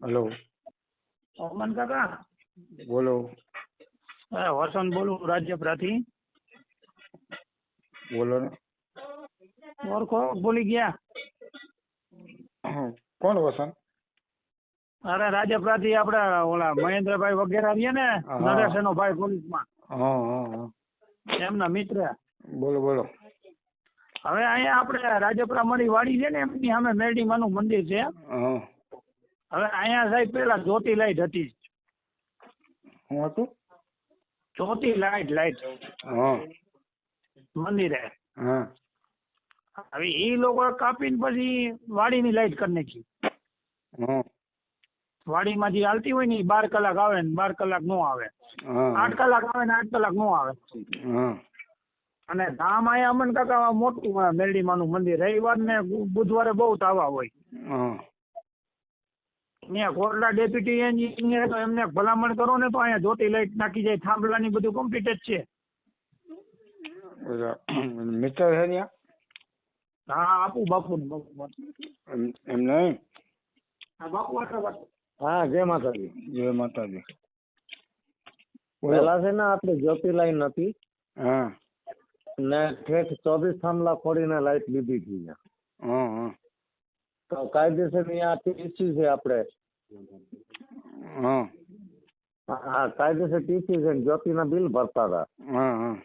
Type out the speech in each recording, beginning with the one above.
Hello. અમન કાકા? બોલો. હે વસંત બોલું રાજ્યપરાથી બોલો. ને ઓળખો બોલી ગયા. કોણ વસંત? અરે રાજપરાથી આપડા ઓલા મહેન્દ્રભાઈ વગેરે આવીએ ને. નરેશ નો ભાઈ પોલીસમાં. એમના મિત્ર. બોલો બોલો. હવે અહીંયા આપણે રાજપરા મળી વાડી છે ને એમની સામે મેરડીમાનું મંદિર છે. હવે અહીંયા સાહેબ પેલા જ્યોતિ લાઈટ હતી શું હતું? જ્યોતિ લાઈટ લાઈટ હા. મંદિરે. હા. હવે એ લોકો કાપીને પછી વાડીની લાઈટ કરી નાખી. વાડીમાં જે હાલતી હોય ને બાર કલાક આવે ને બાર કલાક નો આવે. આઠ કલાક આવે ને આઠ કલાક નો આવે. અને ધામ અહીંયા અમન કાકા મોટું મેરડીમાનું મંદિર રવિવાર ને બુધવારે બહુ તાવા હોય. ત્યાં કોરડા ડેપ્યુટી એન્જિનિયર તો એમને ભલામણ કરો ને તો અહીંયા જ્યોતિ લાઈટ નાખી જાય થાંભલાની બધું કમ્પ્લીટ જ છે. ઓલા મિત્ર છે ત્યાં હા આપું બાપુ ને બાપુ એમ નહીં? હા બાપુ હા જય માતાજી. જય માતાજી. પેલા છે ને આપણે જ્યોતિ લાઈન હતી. હા. ને ઠેઠ ચોવીસ થાંભલા ખોડીને લાઈટ લીધી હતી. હા હા. તો કાયદેસર અહીંયા પીસી છે આપણે કાયદેસર ટીસી છે ને જ્યોતિના બિલ ભરતા હતા હા હા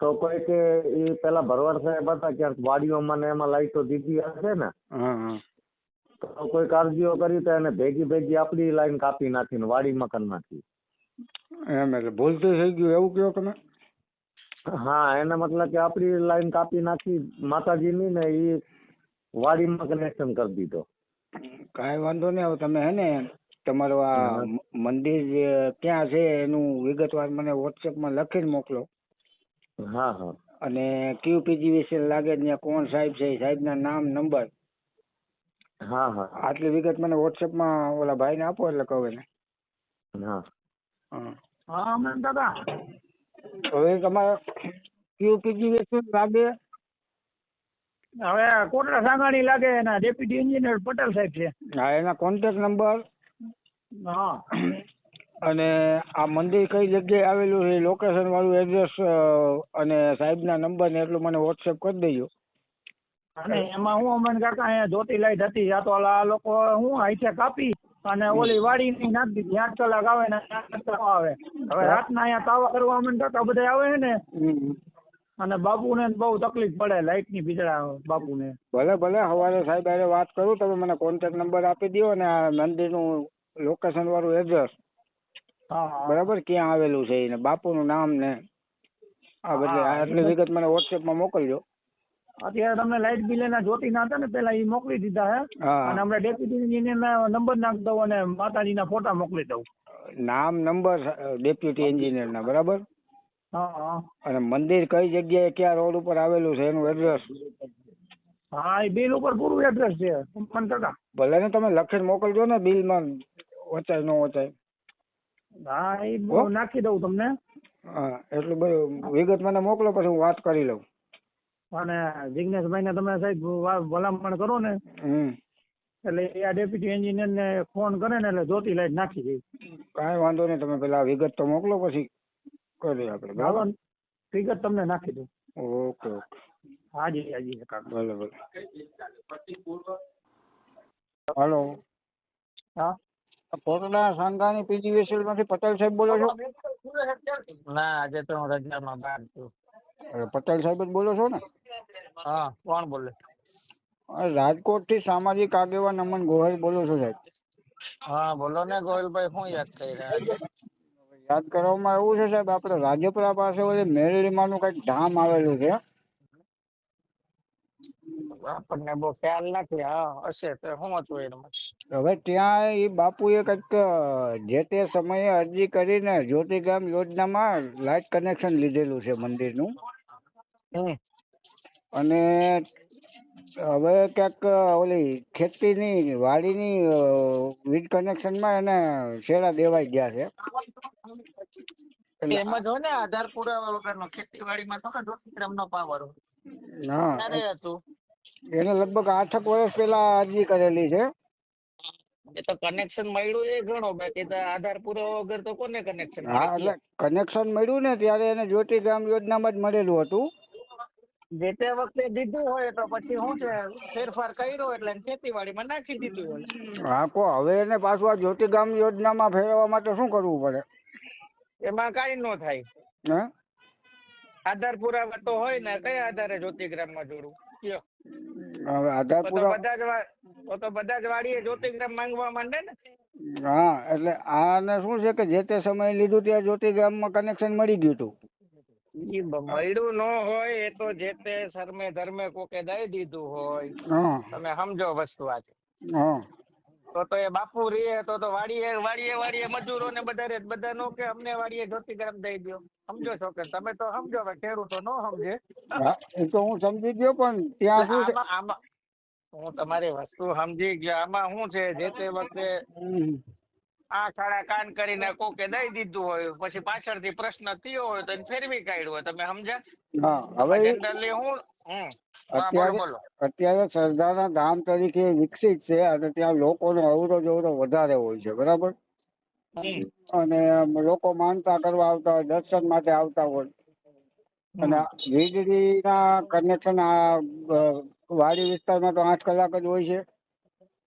તો કોઈ કે એ પેલા ભરવાડ સાહેબ હતા ક્યાંક વાડીઓમાં ને એમાં લાઈટો દીધી હશે ને હા હા તો કોઈ કાળજીઓ કરી તો એને ભેગી ભેગી આપણી લાઈન કાપી નાખીને વાડીમાં કરી નાખી એમ એટલે ભૂલથી થઈ ગયું એવું કહો તમે હા એને મતલબ કે આપણી લાઈન કાપી નાખી માતાજીની ને એ વાડીમાં કનેક્શન કરી દીધો કાંઈ વાંધો નહીં. હવે તમે હે ને તમારું આ મંદિર ક્યાં છે એનું વિગતવાર મને વોટ્સએપમાં લખીને મોકલો. હા હા. અને કયું પીજીવીસી લાગે ત્યાં કોણ સાહેબ છે એ સાહેબના નામ નંબર. હા હા. આટલી વિગત મને વોટ્સએપમાં ઓલા ભાઈને આપો એટલે કહું એને. હા. હા. હા હવે તમારે કયું પીજીવીસી લાગે હવે કોટડા સાંગાણી લાગે એના ડેપ્યુટી એન્જિનિયર પટેલ સાહેબ છે. હા એના કોન્ટેક્ટ નંબર હા. અને આ મંદિર કઈ જગ્યાએ આવેલું છે લોકેશન વાળું એડ્રેસ અને સાહેબના નંબર ને એટલું મને વોટ્સએપ કરી દેજો. અને એમાં હું અમન કાકા અહીંયા જોતી લાઈટ હતી આ તો આ લોકો હું અહીંથી કાપી અને ઓલી વાડી નાખી દીધી આઠ કલાક આવે ને આઠ કલાક આવે. હવે રાતના અહીંયા તાવા કરવા અમન કાકા બધા આવે ને અને બાપુને બહુ તકલીફ પડે લાઈટની બિચારા બાપુને. ભલે ભલે સવારે સાહેબ હારે વાત કરું તમે મને કોન્ટેક્ટ નંબર આપી દો અને આ મંદિરનું લોકેશન વાળું એડ્રેસ બરાબર? ક્યાં આવેલું છે એને? બાપુનું નામ ને આ બધી. આટલી વિગત મને વોટ્સએપમાં મોકલજો. અત્યારે તમને લાઈટ બિલ એના જોતી ના હતા ને પેલા એ મોકલી દીધા હે. અને હમણાં ડેપ્યુટી એન્જિનિયર ના નંબર નાખી દઉં અને માતાજીના ફોટા મોકલી દઉં. નામ નંબર ડેપ્યુટી એન્જિનિયરના બરાબર? હા હા અને મંદિર કઈ જગ્યાએ કયા રોડ ઉપર આવેલું છે એનું એડ્રેસ હા એ બિલ ઉપર પૂરું એડ્રેસ છે ભલે ને તમે લખીને મોકલજો ને બિલમાં વચાય ન વચાય. હા એ નાખી દઉં તમને. હા એટલું બધું વિગત મને મોકલો પછી હું વાત કરી લઉં. અને જિજ્ઞેશભાઈ ને તમે સાહેબ ભલામણ કરો ને. એટલે એ આ ડેપ્યુટી એન્જિનિયર ને ફોન કરે ને એટલે જોતી લાઈટ નાખી દે. કાંઈ વાંધો નહીં તમે પેલા વિગત તો મોકલો પછી કરીએ આપણે બરાબર? ફિગર તમને નાખી દઉં. Okay okay. હાજી હાજી કાકા. ભલે ભલે. હાલો. હા? કોટડા સાંગાની પીજીવીસીએલમાંથી પટેલ સાહેબ બોલો છો? ના આજે તો હું રજામાં બહાર છું. પટેલ સાહેબ જ બોલો છો ને? હા કોણ બોલે? રાજકોટથી સામાજિક આગેવાન અમન ગોહિલ બોલો છો સાહેબ. હા બોલો ને ગોહિલભાઈ શું યાદ કરી રહ્યા છે યાદ કરવામાં એવું છે સાહેબ આપણે રાજપરા પાસે ઓલી મેરડીમાનું કંઈક ધામ આવેલું છે. આપણને બહુ ખ્યાલ નથી હા હશે તો શું હતું એમાં. હવે ત્યાં એ બાપુએ કંઈક જે તે સમયે અરજી કરીને જ્યોતિગામ યોજનામાં લાઇટ કનેક્શન લીધેલું છે મંદિરનું. અને હવે ક્યાંક ઓલી ખેતીની વાડીની ની વીજ કનેક્શનમાં એને છેડા દેવાઈ ગયા છે. એમ જ ને આધાર પુરાવા વગરનો ખેતીવાડીમાં તો નો પાવર હા. એને લગભગ આઠક વર્ષ પહેલા અરજી કરેલી છે. એ તો કનેક્શન મળ્યું એ ઘણો બાકી તો આધાર પુરાવા વગર તો કોને કનેક્શન હા એટલે કનેક્શન મળ્યું ને ત્યારે એને જ્યોતિ ગ્રામ યોજનામાં જ મળેલું હતું. જે તે વખતે દીધું હોય તો પછી શું છે ફેરફાર કર્યો એટલે ખેતીવાડીમાં નાખી દીધું હોય. હા કો હવે એને પાછું આ જ્યોતિગામ યોજનામાં ફેરવવા માટે શું કરવું પડે? એમાં કાઈ ન થાય. હે? આધાર પુરાવા તો હોય ને કયા આધારે જ્યોતિગ્રામમાં જોડવું? જોડું હવે આધાર પુરાવા બધા જ તો તો બધા જ વાડીએ જ્યોતિગ્રામ માંગવા માંડે ને. હા એટલે આને શું છે કે જે તે સમયે લીધું ત્યાં જ્યોતિ માં કનેક્શન મળી ગયું હતું. મળ્યું ન હોય એ તો જે તે શરમે ધર્મે કોકે દઈ દીધું હોય. તમે સમજો વસ્તુ આજે. તો તો એ બાપુ રે તો તો વાડીએ વાડીએ વાડીએ મજૂરો ને બધા રે બધા નો કે અમને વાડીએ જ્યોતિગ્રામ દઈ દો સમજો છો કે? તમે તો સમજો હવે ખેડૂતો નો સમજે. એ તો હું સમજી ગયો પણ ત્યાં શું આમાં હું તમારી વસ્તુ સમજી ગયો. આમાં શું છે? જે તે વખતે. આ ખાડા કાન કરીને કોકે દઈ દીધું હોય પછી પાછળથી પ્રશ્ન થયો હોય તો એને ફેરવી કાઢ્યો હોય. તમે સમજ્યા? હા હવે જનરલી હું અત્યારે સરદાર અત્યારે સરદારના ગામ તરીકે વિકસિત છે અને ત્યાં લોકોનો અવરો જવરો વધારે હોય છે બરાબર? અને લોકો માનતા કરવા આવતા હોય દર્શન માટે આવતા હોય. અને વીજળીના કનેક્શન આ વાડી વિસ્તારમાં તો આઠ કલાક જ હોય છે.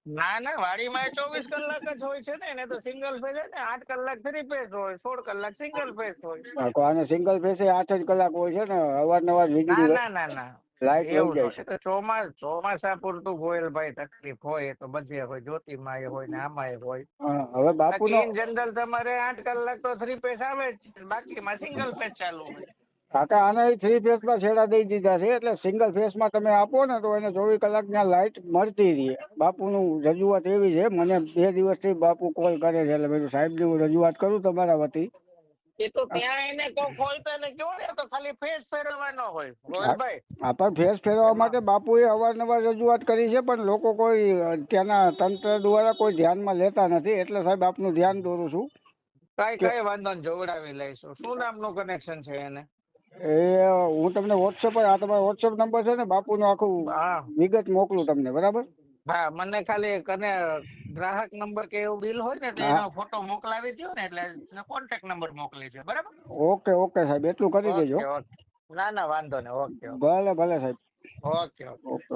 ના ના વાડીમાં ચોવીસ કલાક જ હોય છે ને એને તો સિંગલ ફેઝ ને આઠ કલાક થ્રી ફેઝ હોય સોળ કલાક સિંગલ ફેઝ હોય. તો આને સિંગલ ફેસે આઠ જ કલાક હોય છે ને અવારનવાર વીજળી ના ના ના લાઈટ એવું જાય છે તો ચોમા ચોમાસા પૂરતું ગોયલભાઈ તકલીફ હોય તો બધે હોય જ્યોતિમાં એ હોય ને આમાં હોય. હવે બાપુ ઇન જનરલ તમારે આઠ કલાક તો થ્રી ફેઝ આવે જ. બાકીમાં સિંગલ ફેઝ ચાલુ હોય. કાકા આને થ્રી ફેસમાં છેડા દઈ દીધા છે એટલે સિંગલ ફેસમાં તમે આપો ને તો એને ચોવીસ કલાક ત્યાં લાઈટ મળતી રહે. બાપુનું રજૂઆત એવી છે મને બે દિવસથી બાપુ કોલ કરે છે એટલે મેં સાહેબ હું રજૂઆત કરું તમારા વતી. એ તો ત્યાં એને કોઈ ખોલતા ને કેવો ને એ તો ખાલી ફેસ ફેરવવાનો હોય. ગોયલભાઈ આ પણ ફેસ ફેરવવા માટે બાપુએ અવારનવાર રજૂઆત કરી છે પણ લોકો કોઈ ત્યાંના તંત્ર દ્વારા કોઈ ધ્યાનમાં લેતા નથી એટલે સાહેબ આપનું ધ્યાન દોરું છું. કઈ કઈ વાંધો નહીં જોવડાવી લઈશું. શું નામનું કનેક્શન છે એને? એ હું તમને વોટ્સઅપ આ તમારો વોટ્સઅપ નંબર છે ને બાપુનું આખું વિગત મોકલું તમને બરાબર? હા મને ખાલી કને ગ્રાહક નંબર કે એવું બિલ હોય ને એનો ફોટો મોકલાવી દો ને એટલે કોન્ટેક્ટ નંબર મોકલી દો બરાબર? ઓકે ઓકે સાહેબ એટલું કરી દેજો. ના ના વાંધો નહીં ઓકે ઓકે. ભલે ભલે સાહેબ. ઓકે. Okay okay.